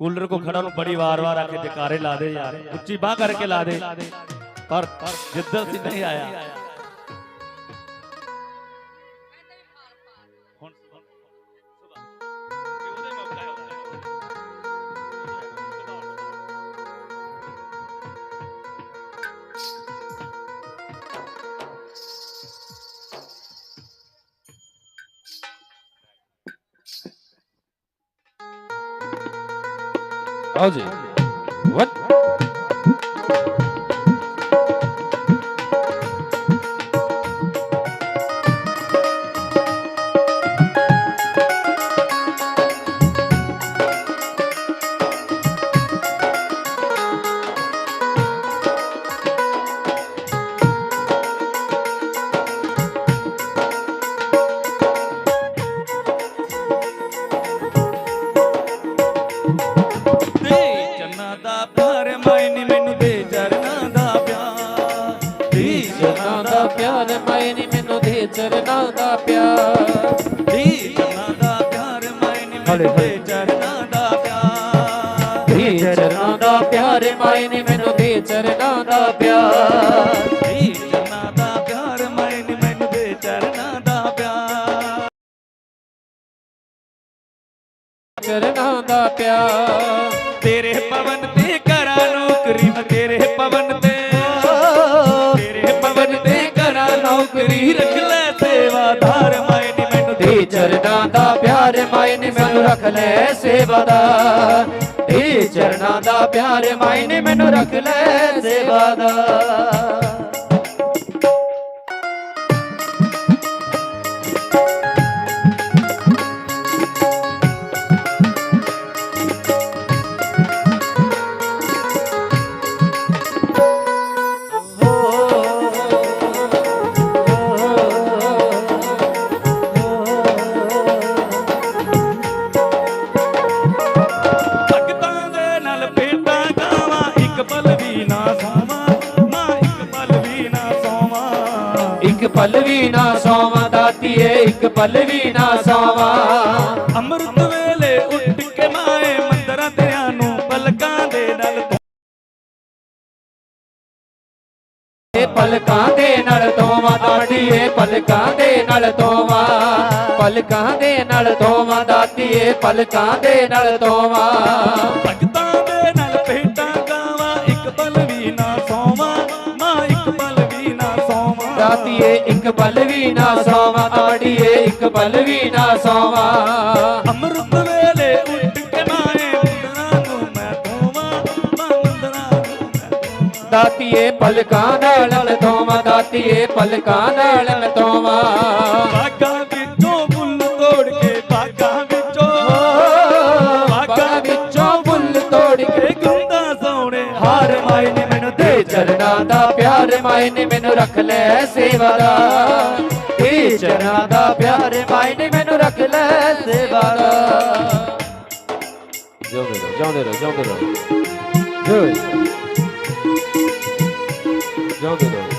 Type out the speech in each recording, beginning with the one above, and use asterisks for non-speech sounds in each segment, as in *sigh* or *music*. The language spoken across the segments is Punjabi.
ਕੂਲਰ ਕੋ ਖੜਾ ਨੂੰ ਬੜੀ ਵਾਰ-ਵਾਰ ਆ ਕੇ ਜਕਾਰੇ ਲਾ ਦੇ ਯਾਰ, ਉੱਚੀ ਬਾਹ ਕਰਕੇ ਲਾ ਦੇ। ਪਰ ਜਿੱਦਾਂ ਸੀ ਨਹੀਂ ਆਇਆ 不紧 ਚਰਨਾਂ ਦਾ ਪਿਆਰ। ਚਰਨਾਂ ਦਾ ਪਿਆਰ ਮਾਇਨੇ ਮੈਨੂੰ ਰੱਖ ਲੈ ਸੇਵਾਦਾਰ ਦਾ। ਪਲ ਵੀ ਨਾ ਸੋਵਾਂ। ਅੰਮ੍ਰਿਤ ਵੇਲੇ ਉੱਠ ਕੇ ਮਾਏ ਮੰਦਰਾਂ ਤੇਰਿਆਂ ਨੂੰ ਪਲਕਾਂ ਦੇ ਨਾਲ ਇਹ ਪਲਕਾਂ ਦੇ ਨਾਲ ਤੋਵਾਂ ਦਾਤੀਏ ਪਲਕਾਂ ਦੇ ਨਾਲ ਤੋਵਾਂ ਪਲਕਾਂ ਦੇ ਨਾਲ ਤੋਵਾਂ ਦਾਤੀਏ ਪਲਕਾਂ ਦੇ ਨਾਲ ਤੋਵਾਂ ਭਗਤਾਂ ਦੇ ਨਾਲ ਭੇਟਾਂ ਗਾਵਾਂ ਇੱਕ ਪਲ ਵੀ ਨਾ ਸੋਵਾਂ ਮਾਂ ਇੱਕ ਪਲ ਵੀ ਨਾ ਸੋਵਾਂ। ਦਾਤੀਏ ਇੱਕ ਪਲ ਵੀ ਨਾ ਸੋਵਾਂ ਆੜੀਏ ਇੱਕ ਪਲ ਵੀ ਨਾ ਸੋਵਾਂ। ਅੰਮ੍ਰਿਤ ਵੇਲੇ ਉੱਠ ਕੇ ਮਾਏ ਮੰਦਰਾਂ ਨੂੰ ਮੈਂ ਧੋਵਾਂ ਮਾਂ ਮੰਦਰਾਂ ਨੂੰ ਮੈਂ ਧੋਵਾਂ। ਦਾਤੀਏ ਪਲਕਾਂ ਨਾਲ ਤੋਵਾਂ ਦਾਤੀਏ ਪਲਕਾਂ ਨਾਲ ਤੋਵਾਂ ਬਾਗਾਂ ਵਿੱਚੋਂ ਫੁੱਲ ਤੋੜ ਕੇ ਬਾਗਾਂ ਵਿੱਚੋਂ। ਬਾਗਾਂ ਵਿੱਚੋਂ ਫੁੱਲ ਤੋੜ ਕੇ। ਗੁੰਦਾ ਸੋਹਣੇ ਹਾਰ ਮਾਏ ਨੇ ਮੈਨੂੰ ਦੇ ਤੇ ਚਰਨਾਂ ਦਾ। ਪਿਆਰ ਮਾਇਨੇ ਮੈਨੂੰ ਰੱਖ ਲੈ ਸੇਵਾਦਾਰ ਤੇ ਚਰਨਾਂ ਦਾ ਪਿਆਰ ਮਾਇਨੇ ਮੈਨੂੰ ਰੱਖ ਲੈ ਸੇਵਾਦਾਰ। ਜਿਉਂਦੇ ਰਹੋ ਜਿਉਂਦੇ ਰਹੋ ਜਿਉਂਦੇ ਰਹੋ। ਜਿਉਂਦੇ ਰਹੋ।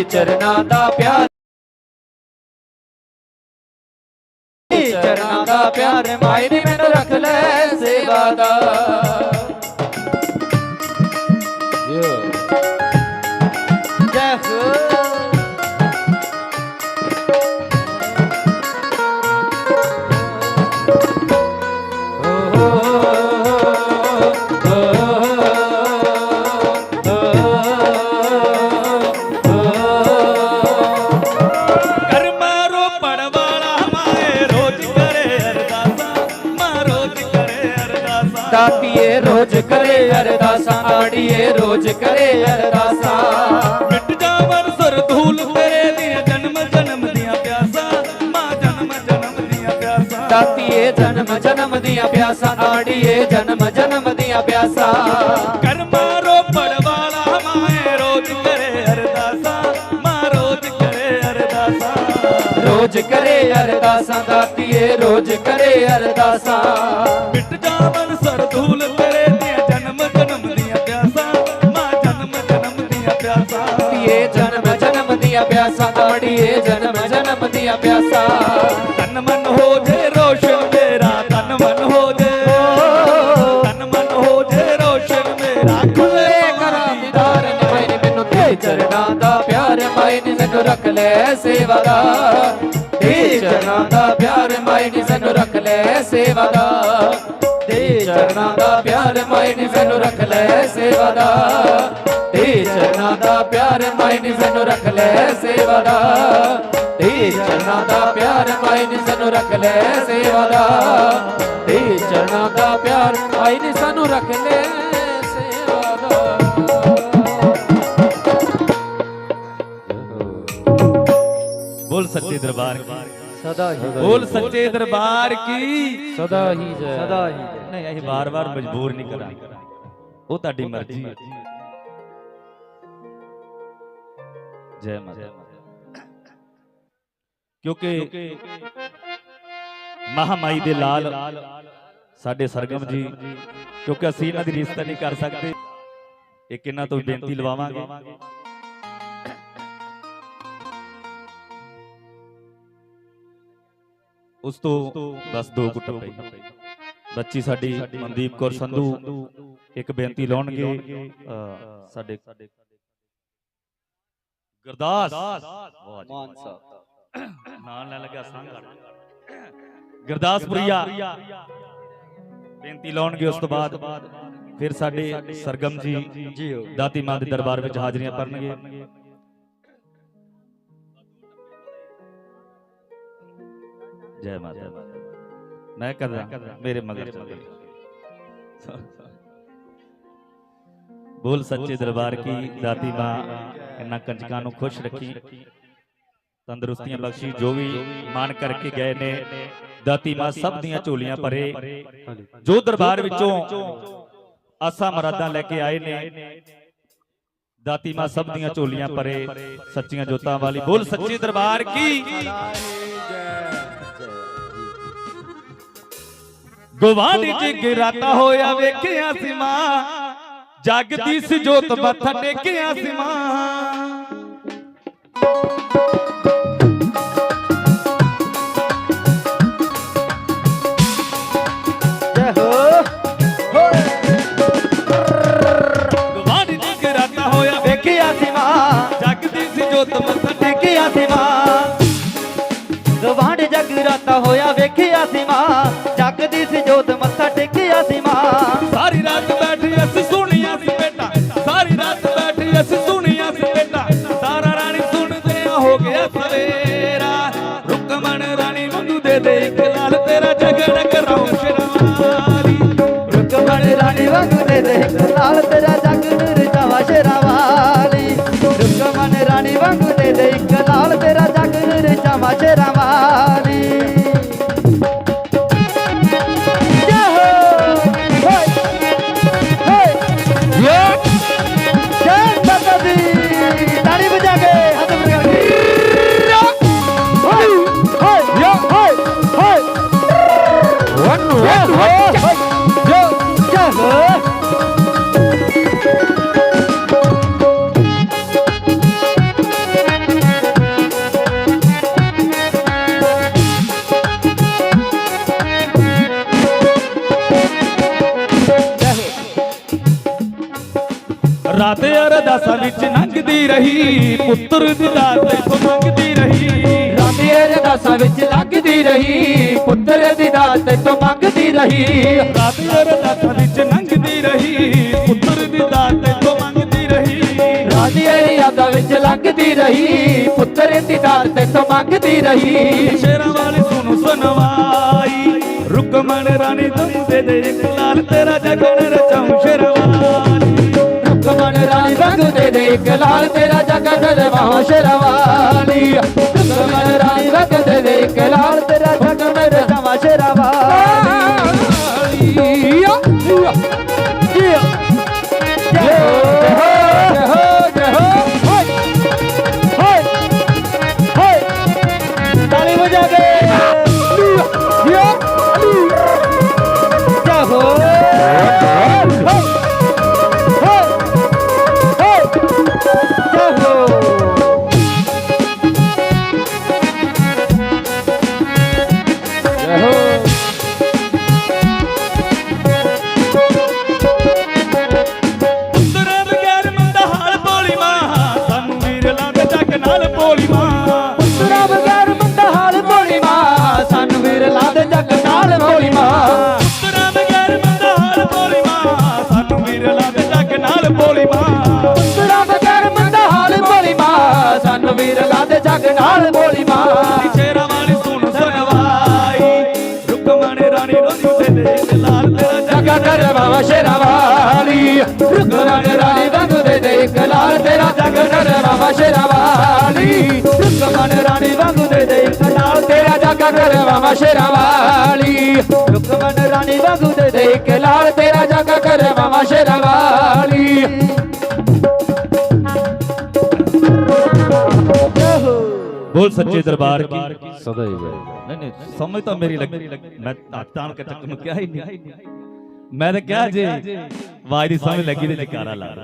ਚਰਨਾਂ ਦਾ ਪਿਆਰ ਤੇ ਚਰਨਾਂ ਦਾ ਪਿਆਰ ਮਾਇਨੇ ਮੈਨੂੰ ਰੱਖ ਲੈ ਸੇਵਾਦਾਰ ਜੈ ਅਰਦਾਸਾਂ ਆੜੀਏ ਰੋਜ਼ ਕਰੇ ਅਰਦਾਸਾਂ। ਮਿਟ ਜਾਵਨ ਸੁਰ ਧੂਲ ਤੇਰੇ ਦੀਆਂ ਜਨਮ ਜਨਮ ਦੀਆਂ ਪਿਆਸਾਂ ਮਾਂ ਜਨਮ ਜਨਮ ਦੀਆਂ ਪਿਆਸਾਂ। ਦਾਤੀਏ ਜਨਮ ਜਨਮ ਦੀਆਂ ਪਿਆਸਾਂ ਆੜੀਏ ਜਨਮ ਜਨਮ ਦੀਆਂ ਪਿਆਸਾਂ। ਕਰਮਾ ਰੋਪੜ ਵਾਲਾ ਮਾਏ ਰੋਜ਼ ਕਰੇ ਅਰਦਾਸਾਂ ਮਾਂ ਰੋਜ਼ ਕਰੇ ਅਰਦਾਸਾਂ। ਰੋਜ਼ ਕਰੇ ਅਰਦਾਸਾਂ ਦਾਤੀਏ ਰੋਜ਼ ਕਰੇ ਅਰਦਾਸਾਂ। ਮਿਟ ਜਾਵਨ ਸੁਰ ਧੂਲ ਦੀਆਂ ਪਿਆਸਾਂ ਆੜੀਏ ਜਨਮ ਜਨਮ ਦੀਆਂ ਪਿਆਸਾਂ। ਤਨ ਮਨ ਹੋ ਜੇ ਰੋਸ਼ਨ ਮੇਰਾ, ਤਨ ਮਨ ਹੋ ਜੇ। ਤਨ ਮਨ ਹੋ ਜੇ ਰੋਸ਼ਨ ਮੇਰਾ। ਖੁੱਲੇ ਕਰਾਂ ਦੀਦਾਰ ਨਿਮਾਈ ਨੇ ਮੈਨੂੰ ਤੇ ਚਰਨਾਂ ਦਾ ਪਿਆਰ ਮਾਈ ਨੇ ਮੈਨੂੰ ਰੱਖ ਲੈ ਸੇਵਾਦਾਰ ਤੇ ਚਰਨਾਂ ਦਾ ਪਿਆਰ ਮਾਈ ਨੇ ਮੈਨੂੰ ਰੱਖ ਲੈ ਸੇਵਾਦਾਰ ਤੇ ਚਰਨਾਂ ਦਾ ਪਿਆਰ ਮਾਈ ਨੇ ਮੈਨੂੰ ਰੱਖ ਲੈ ਸੇਵਾਦਾਰ ਦਾ ਪਿਆਰ ਮਾਈ ਨੇ ਮੈਨੂੰ ਰੱਖ ਲੈ ਸੇਵਾਦਾਰ ਤੇ ਚਰਨਾਂ ਦਾ ਪਿਆਰ ਮਾਈ ਨੇ ਸਾਨੂੰ ਰੱਖ ਲੈ ਸੇਵਾਦਾਰ ਤੇ ਚਰਨਾਂ ਦਾ ਪਿਆਰ ਮਾਈ ਨੇ ਸਾਨੂੰ ਰੱਖ ਲੈ ਬੋਲ ਸੱਚੇ ਦਰਬਾਰ ਕੀ। ਸਦਾ ਹੀ ਬੋਲ ਸੱਚੇ ਦਰਬਾਰ ਕੀ। ਸਦਾ ਹੀ ਜੈ। ਸਦਾ ਹੀ ਨਹੀਂ ਅਸੀਂ ਵਾਰ-ਵਾਰ ਮਜਬੂਰ ਨਹੀਂ ਕਰਾਂਗੇ। ਉਹ ਤੁਹਾਡੀ ਮਰਜ਼ੀ ਹੈ। ਜੈ ਮਾਤਾ ਕਿਉਂਕਿ ਮਹਾਮਾਈ ਦੇ ਲਾਲ ਸਾਡੇ ਸਰਗਮ ਜੀ ਕਿਉਂਕਿ ਅਸੀਂ ਇਹਨਾਂ ਦੀ ਰਿਸ਼ਤਾ ਨਹੀਂ ਕਰ ਸਕਦੇ ਇੱਕ ਇਹਨਾਂ ਤੋਂ ਬੇਨਤੀ ਲਵਾਵਾਂਗੇ ਉਸ ਤੋਂ ਬਸ ਦੋ ਗੁੱਟ ਪਈ ਬੱਚੀ ਸਾਡੀ ਮਨਦੀਪ ਕੌਰ ਸੰਧੂ ਇੱਕ ਬੇਨਤੀ ਲਾਉਣਗੇ ਅਹ, ਸਾਡੇ ਗੁਰਦਾਸ। ਵਾਹ ਜੀ ਮਾਨ ਸਾਹਿਬ। *coughs* ਨਾਲ ਲੈ ਲੱਗਿਆ ਸੰਘ ਗੁਰਦਾਸਪੁਰੀਆ। ਬੇਨਤੀ ਲਾਉਣਗੇ ਉਸ ਤੋਂ ਬਾਅਦ। ਫਿਰ ਸਾਡੇ ਸਰਗਮ ਜੀ ਜੀਓ ਦਾਤੀ ਮਾਂ ਦੇ ਦਰਬਾਰ ਵਿੱਚ ਹਾਜ਼ਰੀਆਂ ਭਰਨਗੇ। ਜੈ ਮਾਤਾ ਮੈਂ ਕਰਦਾ ਮੇਰੇ ਮਗਰ ਚੱਲ ਬੋਲ ਸੱਚੇ ਦਰਬਾਰ ਕੀ ਦਾਤੀ ਮਾਂ ਇਹਨਾਂ ਕੰਜਕਾਂ ਨੂੰ ਖੁਸ਼ ਰੱਖੀ। ਤੰਦਰੁਸਤੀਆਂ ਬਖਸ਼ੀ ਜੋ ਵੀ ਮਾਨ ਕਰਕੇ ਗਏ ਨੇ ਦਾਤੀ ਮਾਂ ਸਭ ਦੀਆਂ ਝੋਲੀਆਂ ਭਰੇ। ਜੋ ਦਰਬਾਰ ਵਿੱਚੋਂ ਆਸਾ ਮਰਾਦਾਂ ਲੈ ਕੇ ਆਏ ਨੇ ਦਾਤੀ ਮਾਂ ਸਭ ਦੀਆਂ ਝੋਲੀਆਂ ਭਰੇ ਸੱਚੀਆਂ ਜੋਤਾਂ ਵਾਲੀ। ਬੋਲ ਸੱਚੇ ਦਰਬਾਰ ਕੀ? ਗਵਾਂਢੀ ਚ ਗਿਰਾਤਾ ਹੋਇਆ ਵੇਖਿਆ ਸੀ ਮਾਂ। ਜਗਦੀ ਸੀ ਜੋਤ ਮੱਥਾ ਟੇਕਿਆ ਸੀ ਮਾਂ ਜੈ ਹੋ। ਗਵਾਂਢੀ ਚ ਗਿਰਾਤਾ ਹੋਇਆ ਵੇਖਿਆ ਸੀ ਮਾਂ ਲਾਲ ਤੇਰਾ ਜਗਣ ਕਰਾਉ ਸ਼ਰਾਰੀ ਰੁਕਮਣ ਰਾਣੀ ਵਾਂਗੂ ਦੇ ਦੇ ਲੰਘਦੀ ਰਹੀ ਪੁੱਤਰ ਦੀ ਦਾਤ ਤੋਂ ਮੰਗਦੀ ਰਹੀ। ਰਾਤੀ ਅਰਦਾਸਾਂ ਵਿੱਚ ਲੱਗਦੀ ਰਹੀ ਪੁੱਤਰ ਦੀ ਦਾਤ ਤੋਂ ਮੰਗਦੀ ਰਹੀ। ਰਾਤ ਅਰਦਾਸਾਂ ਵਿੱਚ ਲੰਘਦੀ ਰਹੀ ਪੁੱਤਰ ਦੀ ਦਾਤ ਤੋਂ ਮੰਗਦੀ ਰਹੀ। ਰਾਤੀ ਅਰਦਾਸਾਂ ਵਿੱਚ ਲੱਗਦੀ ਰਹੀ ਪੁੱਤਰ ਦੀ ਦਾਤ ਤੋਂ ਮੰਗਦੀ ਰਹੀ। ਸ਼ੇਰਾਂ ਵਾਲੀ ਸੁਣ ਸੁਣਵਾਈ ਰੁਕ ਰੁਕਮਣ ਰਾਣੀ ਤੂੰ ਦੇ ਦੇ ਇੱਕ ਲਾਲ ਤੇਰਾ ਜਗਣ ਰਚਾਉ ਸ਼ਰਵਾਲੀ ਇੱਕ ਲਾਲ ਤੇਰਾ ਜਗ ਰਵਾਂ ਸ਼ਰਵਾਲੀ ਬਾਬਾ ਸ਼ੇਰਾ ਵਾਲੀ। ਰੁਕਮਣ ਰਾਣੀ ਰੰਗ ਦੇ ਦੇ ਇੱਕ ਲਾਲ ਤੇਰਾ ਜਗ ਕਰ ਬਾਬਾ ਸ਼ੇਰਾ ਵਾਲੀ। ਬੋਲ ਸੱਚੇ ਦਰਬਾਰ ਕੀ? ਸਦਾ ਹੀ ਨਹੀਂ ਨਹੀਂ ਸਮਝ ਤਾਂ ਮੇਰੀ ਲੱਗੀ ਮੈਂ ਤਾਣ ਕੇ ਚੱਕ ਨੂੰ ਕਿਹਾ ਹੀ ਨਹੀਂ। ਮੈਂ ਤਾਂ ਕਿਹਾ ਜੇ ਆਵਾਜ਼ ਦੀ ਸਮਝ ਲੱਗੀ ਤੇ ਜਕਾਰਾ ਲਾ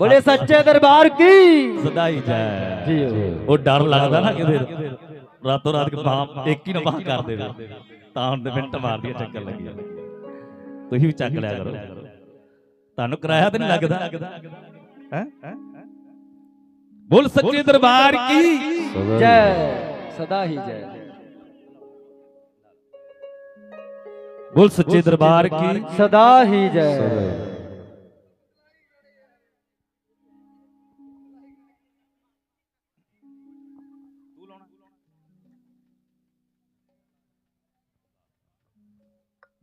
ਬੋਲੇ ਸੱਚੇ ਦਰਬਾਰ ਕੀ? ਸਦਾਈ ਜੈ ਜੀ। ਉਹ ਡਰ ਲੱਗਦਾ ਨਾ ਕਿਤੇ। ਰਾਤੋਂ ਰਾਤ ਕੇ ਬਾਹ ਇੱਕ ਹੀ ਨਾ ਬਾਹ ਕਰ ਦੇਵੇ ਤਾਂ ਹੁਣ ਤੇ ਮਿੰਟ ਮਾਰਦੀਆਂ ਚੱਕਰ ਲੱਗੀ। ਤੁਸੀਂ ਵੀ ਚੱਕ ਲਿਆ ਕਰੋ। ਤੁਹਾਨੂੰ ਕਿਰਾਇਆ ਤੇ ਨਹੀਂ ਲੱਗਦਾ? ਹੈ? ਬੋਲ ਸੱਚੇ ਦਰਬਾਰ ਕੀ? ਜੈ। ਸਦਾ ਹੀ ਜੈ। ਬੋਲ ਸੱਚੇ ਦਰਬਾਰ ਕੀ? ਸਦਾ ਹੀ ਜੈ।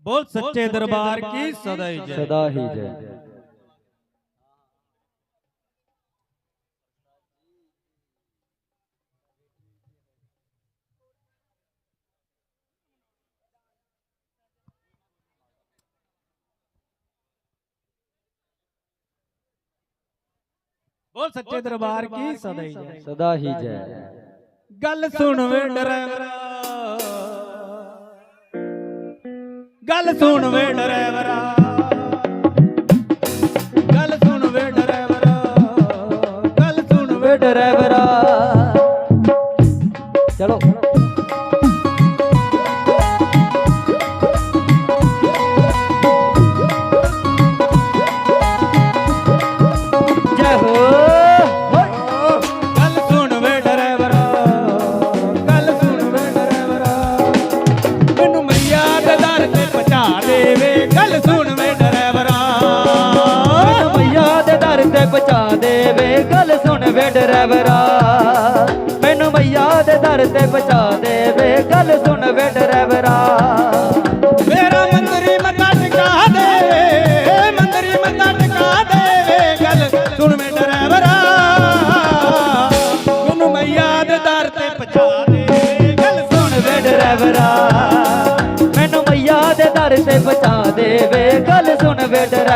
ਬੋਲ ਸੱਚੇ ਦਰਬਾਰ ਕੀ ਸਦਾ ਹੀ ਜੈ ਸਦਾ ਹੀ ਜੈ। ਬੋਲ ਸੱਚੇ ਦਰਬਾਰ ਕੀ ਸਦਾ ਹੀ ਜੈ। ਸਦਾ ਹੀ ਜੈ। ਗੱਲ ਸੁਣ ਵੇ ਡਰਾਈਵਰਾ ਗੱਲ ਸੁਣ ਵੇ ਡਰਾਈਵਰਾ। ਗੱਲ ਸੁਣ ਵੇ ਡਰਾਈਵਰਾ। ਗੱਲ ਸੁਣ ਵੇ ਵੇ ਡਰਾਈਵਰਾ। ਚਲੋ।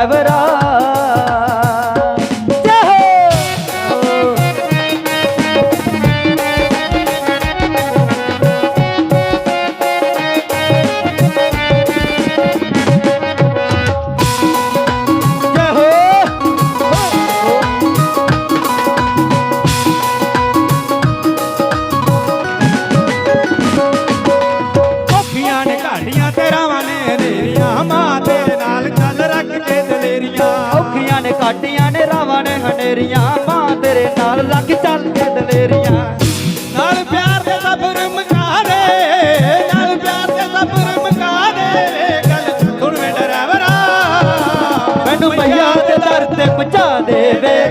ਵੇ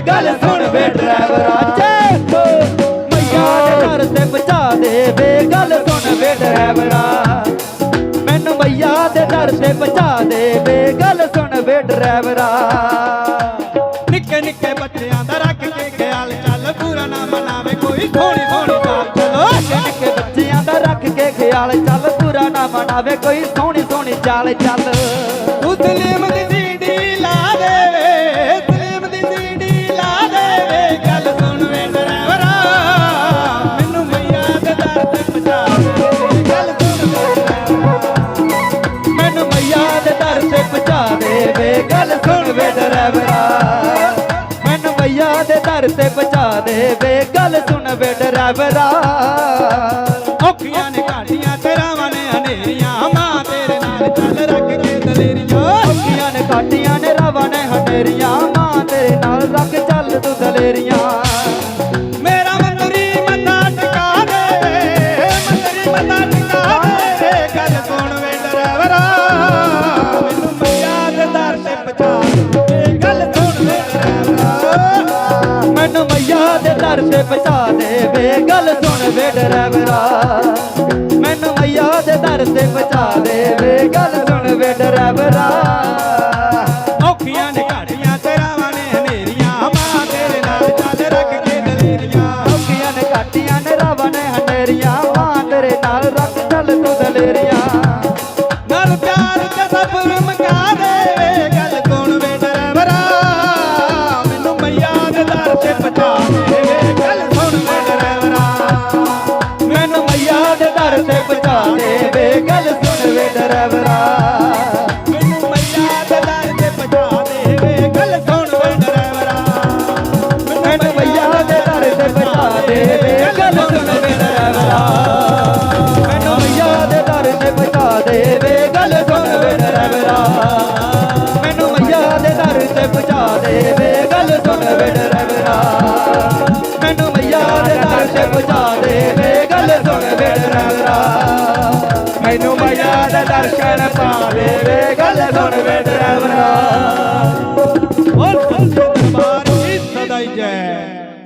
ਗੱਲ ਸੁਣ ਵੇ ਡਰਾਈਵਰਾ ਹੋ ਮਈਆ ਦੇ ਦਰ ਤੇ ਪਹੁੰਚਾ ਦੇਵੇ ਗੱਲ ਸੁਣ ਵੇ ਡਰਾਈਵਰਾ ਮੈਨੂੰ ਮਈਆ ਦੇ ਦਰ ਤੇ ਪਹੁੰਚਾ ਦੇ ਵੇ। ਗੱਲ ਸੁਣ ਵੇ ਡਰਾਈਵਰਾ ਨਿੱਕੇ ਨਿੱਕੇ ਬੱਚਿਆਂ ਦਾ ਰੱਖ ਕੇ ਖਿਆਲ ਚੱਲ। ਪੂਰਾ ਨਾ ਮਨਾਵੇ ਕੋਈ ਥੋੜੀ ਥੋੜੀ ਚਾਲ। ਚਲੋ ਨਿੱਕੇ ਨਿੱਕੇ ਬੱਚਿਆਂ ਦਾ ਰੱਖ ਕੇ ਖਿਆਲ ਚੱਲ। ਪੂਰਾ ਨਾ ਮਨਾਵੇ ਕੋਈ ਸੋਹਣੀ ਸੋਹਣੀ ਚਾਲ ਚੱਲ। ਤੂੰ ਸਲੀਮ ਦੀ ਮਈਆ ਦੇ ਤੇ ਪਹੁੰਚਾ ਦੇ ਵੇ ਗੱਲ ਸੁਣ ਵੇ ਡਰਾਈਵਰਾ ਔਖੀਆਂ ਨੇ ਘਾਟੀਆਂ, ਤੇਰਾਵਾਂ ਨੇ ਹਨੇਰੀਆਂ। ਮਾਂ ਤੇਰੇ ਨਾਲ ਚੱਲ ਰੱਖ ਕੇ ਦਲੇਰੀਆਂ। ਅੱਖੀਆਂ ਨੇ ਕਾਟੀਆਂ ਨੇ ਰਾਵਾਂ ਨੇ ਹਨੇਰੀਆਂ। ਮਾਂ ਤੇਰੇ ਨਾਲ ਰੱਖ ਚੱਲ ਤੂੰ ਦਲੇਰੀਆਂ। ਤੇ ਪਹੁੰਚਾ ਦੇ ਗੱਲ ਸੁਣ ਵੇ ਡਰਾਈਵਰਾ। ਮੈਨੂੰ ਮਈਆ ਦੇ ਦਰ ਤੇ ਪਹੁੰਚਾ ਦੇਵੇ, ਗੱਲ ਸੁਣ ਸੁਣ ਦਰਸ਼ਨ ਪਾ ਦੇ ਵੇ ਗੱਲ ਸੁਣ ਵੇ ਡਰਾਈਵਰਾ ਔਰ ਸੱਚੇ ਦਰਬਾਰ ਕੀ ਸਦਾ ਹੀ ਜੈ।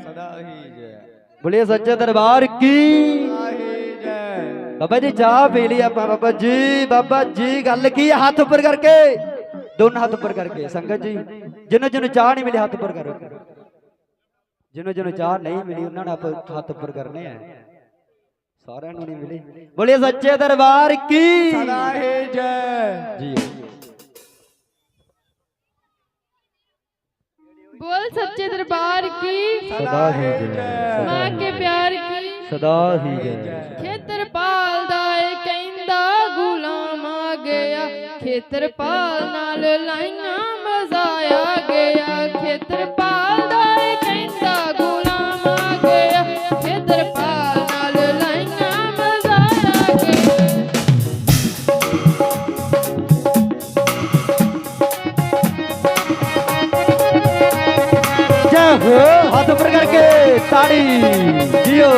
ਸਦਾ ਹੀ ਜੈ। ਬੋਲੇ ਸੱਚੇ ਦਰਬਾਰ ਕੀ? ਬਾਬਾ ਜੀ ਚਾਹ ਪੀ ਲਈ ਆਪਾਂ ਬਾਬਾ ਜੀ। ਬਾਬਾ ਜੀ ਗੱਲ ਕੀ? ਹੱਥ ਉੱਪਰ ਕਰਕੇ। ਦੋਨੋਂ ਹੱਥ ਉੱਪਰ ਕਰਕੇ। ਸੰਗਤ ਜੀ ਜਿਹਨੂੰ ਜਿਹਨੂੰ ਚਾਹ ਨਹੀਂ ਮਿਲੀ ਹੱਥ ਉੱਪਰ ਕਰੋ। ਜਿਹਨੂੰ ਜਿਹਨੂੰ ਚਾਹ ਨਹੀਂ ਮਿਲੀ ਉਹਨਾਂ ਨੇ ਆਪਾਂ ਹੱਥ ਉੱਪਰ ਕਰਨੇ ਆ। ਸਾਰਿਆਂ ਨੂੰ ਨਹੀਂ ਮਿਲੇ। ਬੋਲੇ ਸੱਚੇ ਦਰਬਾਰ ਕੀ? ਸਦਾ ਹੈ ਜੈ। ਜੀ। ਬੋਲ ਸੱਚੇ ਦਰਬਾਰ ਕੀ? ਸਦਾ ਹੀ ਜੈ। ਮਾਂ ਕੇ ਪਿਆਰ ਕੀ? ਸਦਾ ਹੀ ਜੈ। ਖੇਤਰ ਪਾਲਦਾ ਏ ਕਹਿੰਦਾ ਗੁਲਾਮ ਆ ਗਿਆ। ਖੇਤਰ ਪਾਲ ਨਾਲ ਲਾਈਆਂ ਮਜ਼ਾ ਆ ਗਿਆ। ਖੇਤਰ ਪਾਲ ਹੋ ਹੱਥ ਉੱਪਰ ਕਰਕੇ ਤਾੜੀ ਜਿਓ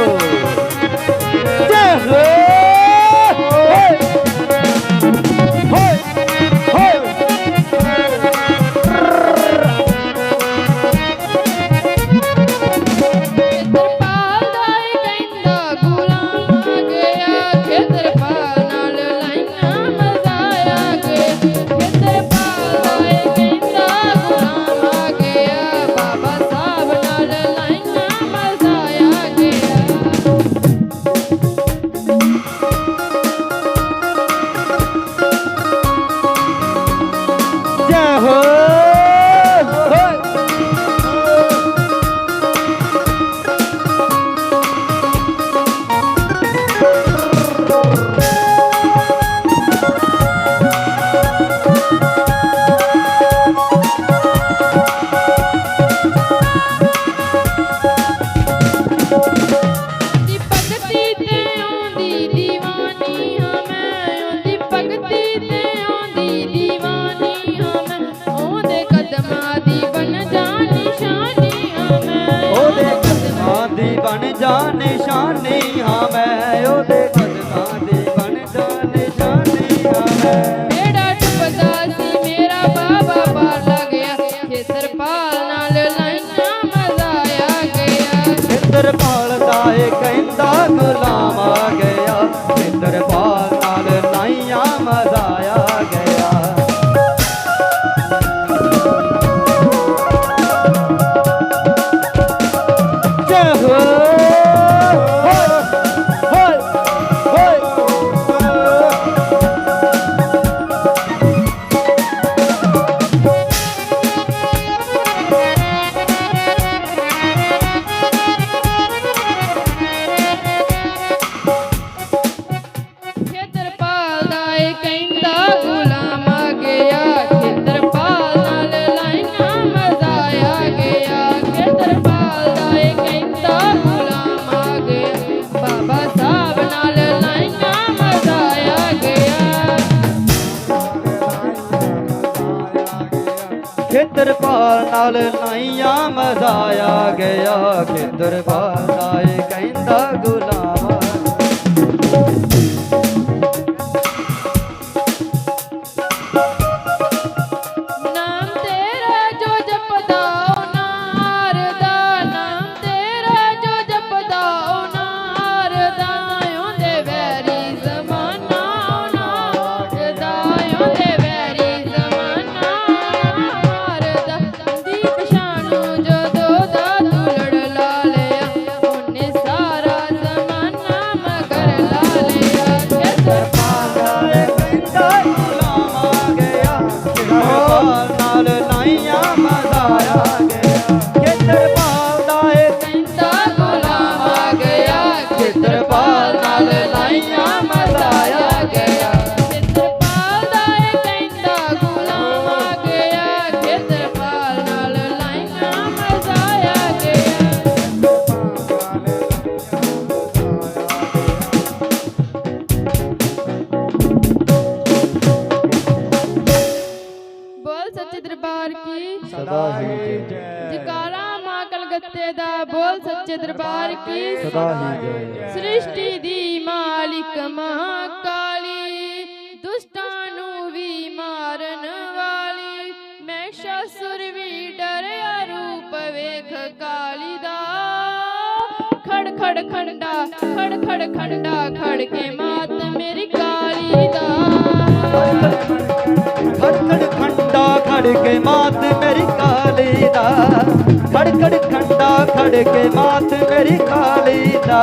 ਬਣ ਜਾ ਨਿਸ਼ਾਨੀ ਹਾਂ ਮੈਂ। ਉਹਦੇ ਕਦਮਾਂ ਦੀ ਬਣ ਜਾ ਨਿਸ਼ਾਨੀ ਹਾਂ ਮੈਂ। ਕੀ ਸਦਾ ਹੀ ਜੈ। ਜਕਾਰਾ ਮਾਂ ਕਲਗੱਤੇ ਦਾ ਬੋਲ ਸੱਚੇ ਦਰਬਾਰ ਕੀ ਸਦਾ ਹੀ ਜੈ। ਸ੍ਰਿਸ਼ਟੀ ਦੀ ਮਾਲਿਕ ਮਾਂ ਕਾਲੀ ਦੁਸ਼ਟਾਂ ਨੂੰ ਵੀ ਮਾਰਨ ਵਾਲੀ। ਮੈਂ ਸ਼ਸੁਰ ਵੀ ਡਰਿਆ ਰੂਪ ਵੇਖ ਕਾਲੀ ਦਾ। ਖੜ ਖੜ ਖੰਡਾ ਖੜ ਖੜ ਖੰਡਾ ਖੜ ਕੇ ਮਾਤ ਮੇਰੀ ਕਾਲੀ ਦਾ। ਖੜ ਖੜ ਖੜ ਮਾਤ ਮੇਰੀ ਕਾਲੀ ਦਾ। ਫੜਕੜ ਖੰਡਾ ਖੜ ਮਾਤ ਮੇਰੀ ਕਾਲੀ ਦਾ।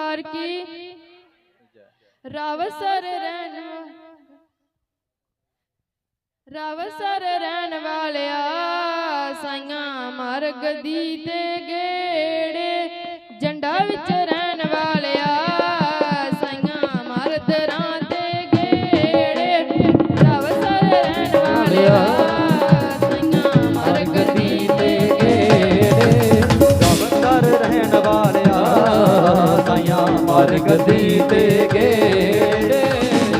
ਦਰਬਾਰ ਕੀ ਰਾਵ ਸਰ ਰਹਿਣ ਰਵ ਸਰ ਰਹਿਣ ਵਾਲਿਆ ਸਾਈਆਂ ਮਾਰਗ ਦੀ ਤੇ ਗੇੜੇ ਜੰਡਾ ਵਿੱਚ ਰਹਿਣ ਵਾਲਿਆ ਸਾਈਆਂ ਮਰਦ ਰਾਂ ਗੇੜੇ ਰਾਵ ਸਰ ਰਹਿਣ ਵਾਲਿਆ। ਹਰ ਗਦੀ ਤੇ ਗੇੜੇ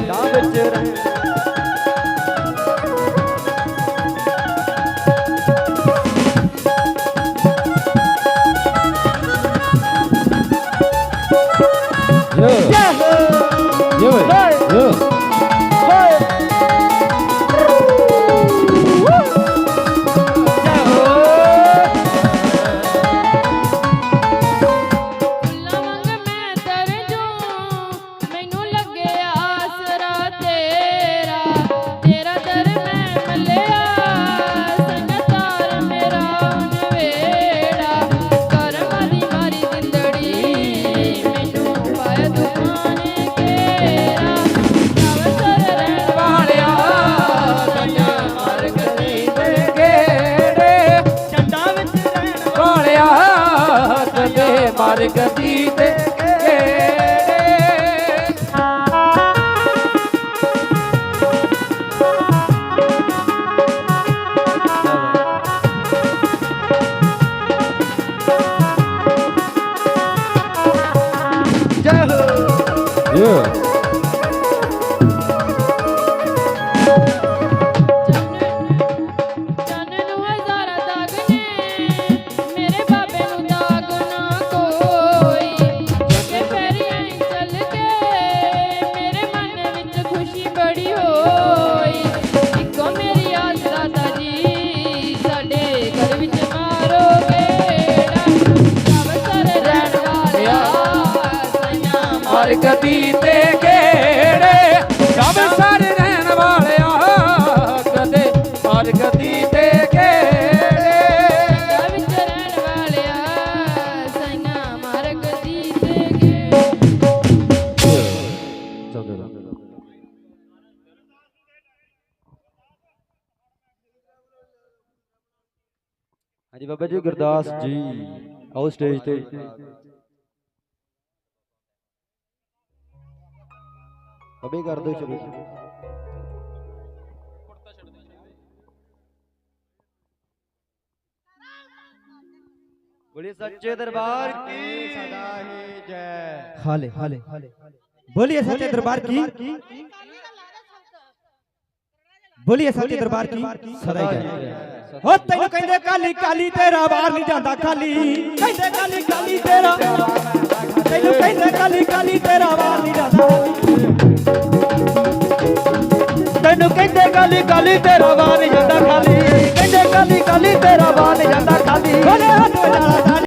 ਦਾ ਵਿੱਚ ਰਹਿ। ਯੋ। ਯੋ। ਯੋ। ਹੋ ਚੰਨ ਹਾਂਜੀ ਬਾਬਾ ਜੀ ਗੁਰਦਾਸ ਜੀ ਆਓ ਸਟੇਜ ਤੇ ਅਬੇ ਕਰ ਦਿਓ ਚਲੋ ਬੋਲੇ ਸੱਚੇ ਦਰਬਾਰ ਕੀ ਸਦਾ ਹੀ ਜੈ ਹਾਲੇ ਹਾਲੇ ਬੋਲੀਏ ਸੱਚੇ ਦਰਬਾਰ ਕੀ ਬੋਲੀਏ ਸੱਚੇ ਦਰਬਾਰ ਕੀ? ਸਦਾ ਹੀ ਜੈ ਹੋ ਤੈਨੂੰ ਕਹਿੰਦੇ ਕਾਲੀ ਕਾਲੀ ਤੇਰਾ ਵਾਰ ਨਹੀਂ ਜਾਂਦਾ ਖਾਲੀ। ਕਹਿੰਦੇ ਕਾਲੀ ਕਾਲੀ ਤੇਰਾ ਤੈਨੂੰ ਕਹਿੰਦੇ ਕਾਲੀ ਕਾਲੀ ਤੇਰਾ ਵਾਰ ਨਹੀਂ ਜਾਂਦਾ ਤੈਨੂੰ ਕਹਿੰਦੇ ਕਾਲੀ ਕਾਲੀ ਤੇਰਾ ਵਾਰ ਨਹੀਂ ਜਾਂਦਾ ਖਾਲੀ। ਕਹਿੰਦੇ ਕਾਲੀ ਕਾਲੀ ਤੇਰਾ ਵਾਰ ਨਹੀਂ ਜਾਂਦਾ ਖਾਲੀ।